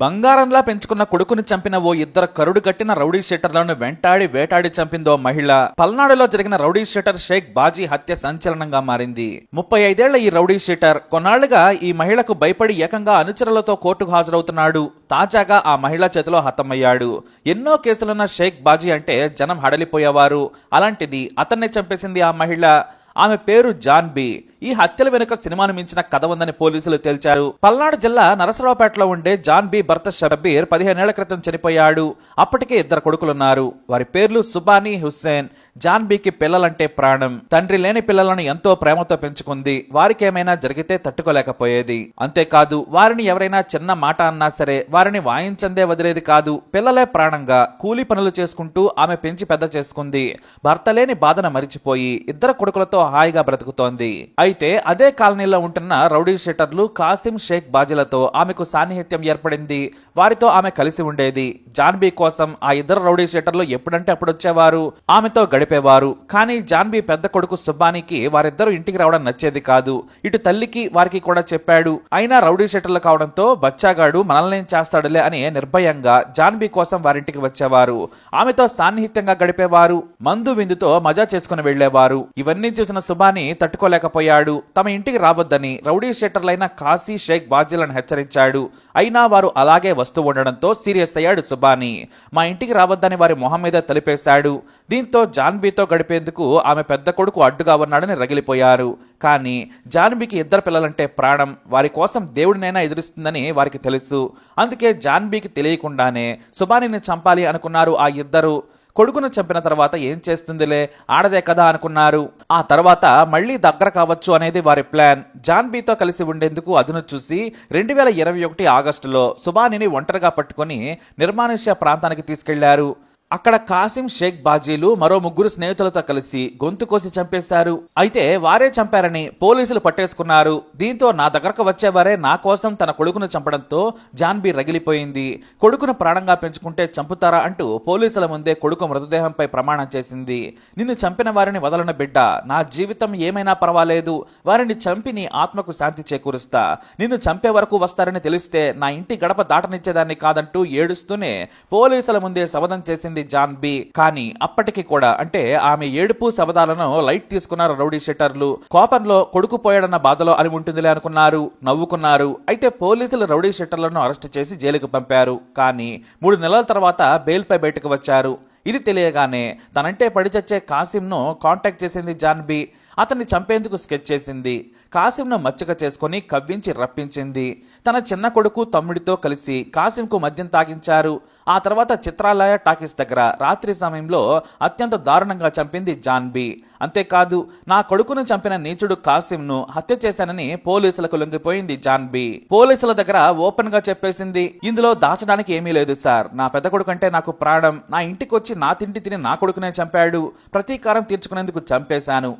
బంగారంలా పెంచుకున్న కొడుకుని చంపిన ఓ ఇద్దరు కరుడు కట్టిన రౌడీ షీటర్లను వెంటాడి వేటాడి చంపిందో మహిళ. పల్నాడులో జరిగిన రౌడీ షీటర్ షేక్ బాజీ హత్య సంచలనంగా మారింది. ముప్పై ఐదేళ్ళ ఈ రౌడీ షీటర్ కొన్నాళ్ళుగా ఈ మహిళకు భయపడి ఏకంగా అనుచరులతో కోర్టుకు హాజరవుతున్నాడు. తాజాగా ఆ మహిళ చేతిలో హతమయ్యాడు. ఎన్నో కేసులున్న షేక్ బాజీ అంటే జనం హడలిపోయేవారు. అలాంటిది అతన్నే చంపేసింది ఆ మహిళ. ఆమె పేరు జాన్బీ. ఈ హత్యల వెనుక సినిమాను మించిన కథ ఉందని పోలీసులు తేల్చారు. పల్నాడు జిల్లా నరసరావుపేటలో ఉండే జాన్ బి. భర్త షబీర్ పదిహేనేళ్ళ క్రితం చనిపోయాడు. అప్పటికే ఇద్దరు కొడుకులున్నారు. వారి పేర్లు సుబానీ హుస్సేన్. జాన్ బికి పిల్లలంటే ప్రాణం. తండ్రి లేని పిల్లలను ఎంతో ప్రేమతో పెంచుకుంది. వారికేమైనా జరిగితే తట్టుకోలేకపోయేది. అంతేకాదు వారిని ఎవరైనా చిన్న మాట అన్నా సరే వారిని వాయించందే వదిలేది కాదు. పిల్లలే ప్రాణంగా కూలీ పనులు చేసుకుంటూ ఆమె పెంచి పెద్ద చేసుకుంది. భర్త లేని బాధను మరిచిపోయి ఇద్దరు కొడుకులతో హాయిగా బ్రతుకుతోంది. అయితే అదే కాలనీలో ఉంటున్న రౌడీ షెటర్లు కాసిం షేక్ బాజీలతో ఆమెకు సాన్నిహిత్యం ఏర్పడింది. వారితో ఆమె కలిసి ఉండేది. జాన్బీ కోసం ఆ ఇద్దరు రౌడీ షెటర్లు ఎప్పుడంటే అప్పుడు వచ్చేవారు ఆమెతో గడిపేవారు. కానీ జాన్బీ పెద్ద కొడుకు సుబ్బానికి వారిద్దరూ ఇంటికి రావడం నచ్చేది కాదు. ఇటు తల్లికి వారికి కూడా చెప్పాడు. అయినా రౌడీ షెటర్లు కావడంతో బచ్చాగాడు మనల్ని చేస్తాడులే అని నిర్భయంగా జాన్బీ కోసం వారింటికి వచ్చేవారు. ఆమెతో సాన్నిహిత్యంగా గడిపేవారు. మందు విందుతో మజా చేసుకుని వెళ్ళేవారు ఇవన్నీ చూసిన సుబాని తట్టుకోలేకపోయాడు. తమ ఇంటికి రావద్దని రౌడీ షెట్టర్లైన కాశీ షేక్ బాధ్యులను హెచ్చరించాడు. అయినా వారు అలాగే వస్తూ ఉండడంతో సీరియస్ అయ్యాడు సుబాని మా ఇంటికి రావద్దని వారి మొహం మీద తలిపేశాడు. దీంతో జాన్బీతో గడిపేందుకు ఆమె పెద్ద కొడుకు అడ్డుగా ఉన్నాడని రగిలిపోయారు. కానీ జాన్బీకి ఇద్దరు పిల్లలంటే ప్రాణం. వారి కోసం దేవుడినైనా ఎదురుస్తుందని వారికి తెలుసు. అందుకే జాన్బీకి తెలియకుండానే సుబానిని చంపాలి అనుకున్నారు ఆ ఇద్దరు. కొడుకును చంపిన తర్వాత ఏం చేస్తుందిలే? ఆడదే కదా అనుకున్నారు. ఆ తర్వాత మళ్ళీ దగ్గర కావచ్చు అనేది వారి ప్లాన్. జాన్బీతో కలిసి ఉండేందుకు అదును చూసి రెండు వేల ఇరవై ఒకటి ఆగస్టులో సుబానిని ఒంటరిగా పట్టుకొని నిర్మానుష్య ప్రాంతానికి తీసుకెళ్ళారు. అక్కడ కాసిం షేక్ బాజీలు మరో ముగ్గురు స్నేహితులతో కలిసి గొంతు కోసి చంపేశారు. అయితే వారే చంపారని పోలీసులు పట్టేసుకున్నారు. దీంతో నా దగ్గరకు వచ్చేవారే నా కోసం తన కొడుకును చంపడంతో జాన్బీ రగిలిపోయింది. కొడుకును ప్రాణంగా పెంచుకుంటే చంపుతారా అంటూ పోలీసుల ముందే కొడుకు మృతదేహంపై ప్రమాణం చేసింది. నిన్ను చంపిన వారిని వదలన బిడ్డ నా జీవితం ఏమైనా పర్వాలేదు. వారిని చంపి నీ ఆత్మకు శాంతి చేకూరుస్తా. నిన్ను చంపే వరకు వస్తారని తెలిస్తే నా ఇంటి గడప దాటనిచ్చేదాన్ని కాదంటూ ఏడుస్తూనే పోలీసుల ముందే శవదం చేసింది జాన్ బి. కానీ అప్పటికి కూడా అంటే ఆమె ఏడుపు శబదాలను లైట్ తీసుకున్నారు రౌడీ షెట్టర్లు. కోపంలో కొడుకుపోయాడన్న బాధలో అని ఉంటుందిలే అనుకున్నారు నవ్వుకున్నారు. అయితే పోలీసులు రౌడీ షెటర్లను అరెస్ట్ చేసి జైలుకు పంపారు. కానీ మూడు నెలల తర్వాత బెయిల్పై బయటకు వచ్చారు. ఇది తెలియగానే తనంటే పడిచచ్చే కాసిమ్ను కాసింను కాంటాక్ట్ చేసింది జాన్బీ అతన్ని చంపేందుకు స్కెచ్ చేసింది. కాసింను మచ్చిక చేసుకుని కవ్వించి రప్పించింది. తన చిన్న కొడుకు తమ్ముడితో కలిసి కాసింకు మద్యం తాగించారు. ఆ తర్వాత చిత్రాలయ టాకీస్ దగ్గర రాత్రి సమయంలో అత్యంత దారుణంగా చంపింది జాన్బీ అంతేకాదు నా కొడుకును చంపిన నీచుడు కాసింను హత్య చేశానని పోలీసులకు లొంగిపోయింది జాన్బీ పోలీసుల దగ్గర ఓపెన్గా చెప్పేసింది ఇందులో దాచడానికి ఏమీ లేదు సార్. నా పెద్ద కొడుకు అంటే నాకు ప్రాణం. నా ఇంటికి వచ్చి నా తిండి తిని నా కొడుకునే చంపాడు. ప్రతీకారం తీర్చుకునేందుకు చంపేశాను.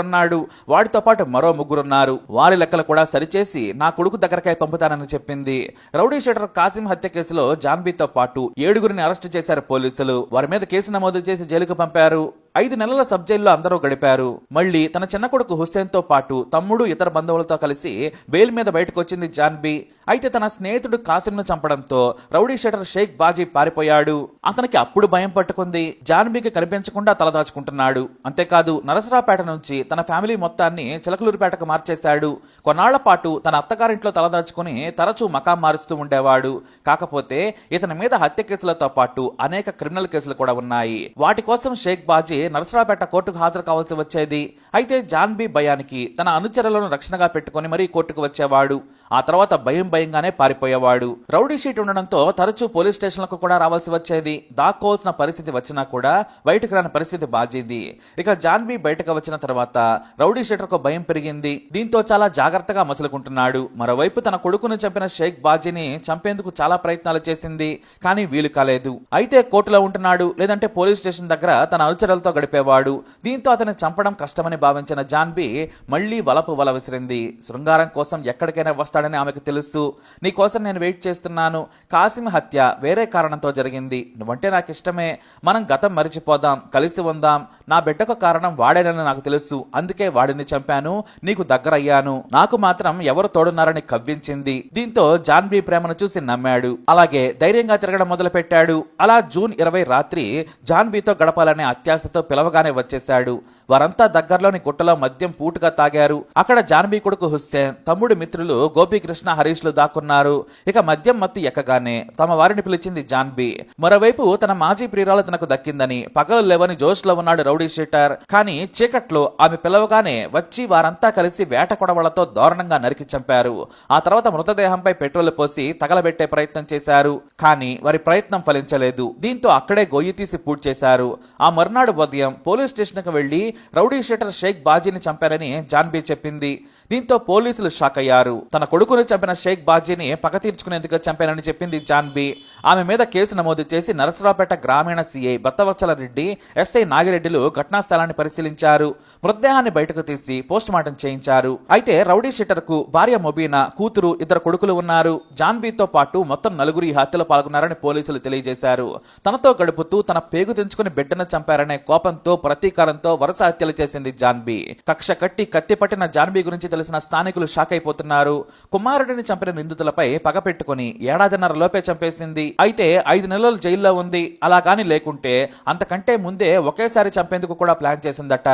ఇంకొకడున్నాడు వాడితో పాటు మరో ముగ్గురున్నారు. వారి లెక్కలు కూడా సరిచేసి నా కొడుకు దగ్గరకై పంపుతానని చెప్పింది. రౌడీ షటర్ కాసిం హత్య కేసులో జాన్బీతో పాటు ఏడుగురిని అరెస్టు చేశారు పోలీసులు. వారి మీద కేసు నమోదు చేసి జైలుకు పంపారు. ఐదు నెలల సబ్ జైల్లో అందరూ గడిపారు. మళ్ళీ తన చిన్న కొడుకు హుస్సేన్తో పాటు తమ్ముడు ఇతర బంధువులతో కలిసి బెయిల్ మీద బయటకు వచ్చింది జాన్బీ అయితే తన స్నేహితుడు కాసింను చంపడంతో రౌడీ షటర్ షేక్ బాజీ పారిపోయాడు. అతనికి అప్పుడు భయం పట్టుకుంది. జాన్బీకి కనిపించకుండా తలదాచుకుంటున్నాడు అంతేకాదు నరసరాపేట నుంచి తన ఫ్యామిలీ మొత్తాన్ని చిలకలూరుపేటకు మార్చేశాడు. కొన్నాళ్ళ పాటు తన అత్తగారింట్లో తలదాచుకుని తరచూ మకాం మారుస్తూ ఉండేవాడు. కాకపోతే ఇతని మీద హత్య కేసులతో పాటు అనేక క్రిమినల్ కేసులు కూడా ఉన్నాయి. వాటి కోసం షేక్ బాజీ నరసరాపేట కోర్టుకు హాజరు కావాల్సి వచ్చేది. అయితే జాన్బీ భయానికి తన అనుచరులను రక్షణగా పెట్టుకుని మరీ కోర్టుకు వచ్చేవాడు. ఆ తర్వాత భయం భయంగానే పారిపోయేవాడు. రౌడీ షీట్ ఉండడంతో తరచూ పోలీస్ స్టేషన్లకు కూడా రావాల్సి వచ్చేది. దాక్కోవాల్సిన పరిస్థితి వచ్చినా కూడా బయటకు రాని పరిస్థితి బాజీది ఇక జాన్బీ బయటకు వచ్చిన తర్వాత రౌడీ షీటర్కు భయం పెరిగింది. దీంతో చాలా జాగ్రత్తగా మసులుకుంటున్నాడు. మరోవైపు తన కొడుకును చంపిన షేక్ బాజీని చంపేందుకు చాలా ప్రయత్నాలు చేసింది కానీ వీలు కాలేదు. అయితే కోర్టులో ఉంటున్నాడు లేదంటే పోలీస్ స్టేషన్ దగ్గర తన అనుచరులతో గడిపేవాడు. దీంతో అతన్ని చంపడం కష్టమని భావించిన జాన్బీ మళ్ళీ వలపు వల విసిరింది. శృంగారం కోసం ఎక్కడికైనా వస్తాడు చేస్తాడని ఆమెకు తెలుసు. నీకోసం నేను వెయిట్ చేస్తున్నాను. కాసిం హత్య వేరే కారణంతో జరిగింది. నువ్వంటే నాకు ఇష్టమే మనం గతం మరిచిపోదాం. కలిసి ఉందాం. నా బిడ్డకు కారణం వాడేనని నాకు తెలుసు. అందుకే వాడిని చంపాను. నీకు దగ్గరయ్యాను. నాకు మాత్రం ఎవరు తోడున్నారని కవ్వించింది. దీంతో జాన్బీ ప్రేమను చూసి నమ్మాడు. అలాగే ధైర్యంగా తిరగడం మొదలు పెట్టాడు అలా జూన్ ఇరవై రాత్రి జాన్వీతో గడపాలనే అత్యాశతో పిలవగానే వచ్చేశాడు. వారంతా దగ్గరలోని గుట్టలో మద్యం పూటుగా తాగారు. అక్కడ జాన్బీ కొడుకు హుస్సేన్ తమ్ముడు మిత్రులు గోపీకృష్ణ హరీష్లు దాక్కున్నారు. ఇక మద్యం మత్తు ఎక్కగానే తమ వారిని పిలిచింది జాన్బీ మరోవైపు తన మాజీ ప్రియురాలు తనకు దక్కిందని పగలు లేవని జోష్లో ఉన్నాడు రౌడీ షీటర్. కానీ చీకట్లో ఆమె పిలవగానే వచ్చి వారంతా కలిసి వేట కొడవలతో దారుణంగా నరికి చంపారు. ఆ తర్వాత మృతదేహంపై పెట్రోల్ పోసి తగలబెట్టే ప్రయత్నం చేశారు. కానీ వారి ప్రయత్నం ఫలించలేదు. దీంతో అక్కడే గొయ్యి తీసి పూర్తి చేశారు ఆ మర్నాడు ఉదయం పోలీస్ స్టేషన్కు వెళ్ళి రౌడీ షీటర్ షేక్ బాజీని చంపారని జాన్బీ చెప్పింది. దీంతో పోలీసులు షాక్ అయ్యారు. తన కొడుకుని చంపిన షేక్ బాజీని పగ తీర్చుకునేందుకు చంపానని చెప్పింది జాన్బీ. ఆమె మీద కేసు నమోదు చేసి నరసరావుపేట గ్రామీణ సీఐ బత్తవత్సల రెడ్డి ఎస్ఐ నాగిరెడ్డిలు ఘటనా స్థలాన్ని పరిశీలించారు. మృతదేహాన్ని బయటకు తీసి పోస్ట్ మార్టం చేయించారు. అయితే రౌడీ షీటర్కు భార్య మొబీనా కూతురు ఇద్దరు కొడుకులు ఉన్నారు. జాన్బీతో పాటు మొత్తం నలుగురు ఈ హత్యలో పాల్గొన్నారని పోలీసులు తెలియజేశారు. తనతో గడుపుతూ తన పేగు తెంచుకుని బిడ్డను చంపారనే కోపంతో ప్రతీకారంతో వరుస హత్యలు చేసింది జాన్బీ. కక్ష కట్టి కత్తి పట్టిన జాన్బీ గురించి తెలిసిన స్థానికులు షాక్ అయిపోతున్నారు. కుమారుడిని చంపిన నిందితులపై పగపెట్టుకుని ఏడాదిన్నర లోపే చంపేసింది. అయితే ఐదు నెలలు జైల్లో ఉంది. అలా కాని లేకుంటే అంతకంటే ముందే ఒకేసారి చంపేందుకు కూడా ప్లాన్ చేసిందట.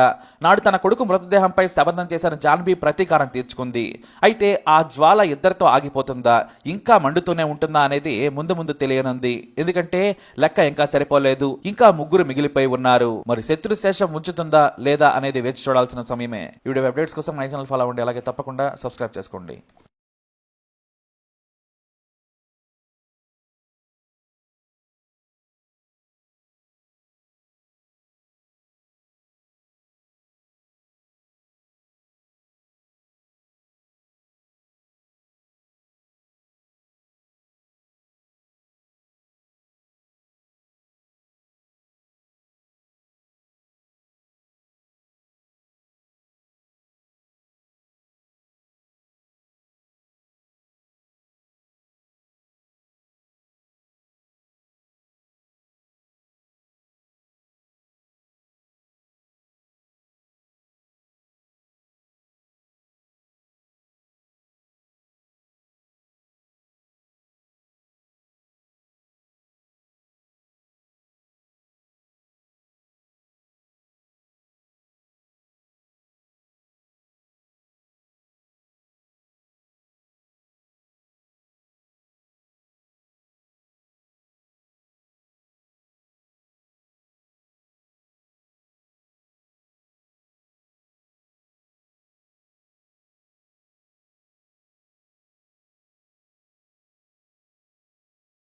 నాడు తన కొడుకు మృతదేహంపై సబంధం చేసిన జాన్బీ ప్రతీకారం తీర్చుకుంది. అయితే ఆ జ్వాల ఇద్దరితో ఆగిపోతుందా? ఇంకా మండుతూనే ఉంటుందా అనేది ముందు ముందు తెలియనుంది. ఎందుకంటే లెక్క ఇంకా సరిపోలేదు. ఇంకా ముగ్గురు మిగిలిపోయి ఉన్నారు. మరి శత్రు శేషం ఉంచుతుందా లేదా అనేది వేచి చూడాల్సిన సమయమే. వీడియో అప్డేట్స్ కోసం మై ఛానల్ ఫాలో అవ్వండి. అలాగే తప్పకుండా సబ్స్క్రైబ్ చేసుకోండి.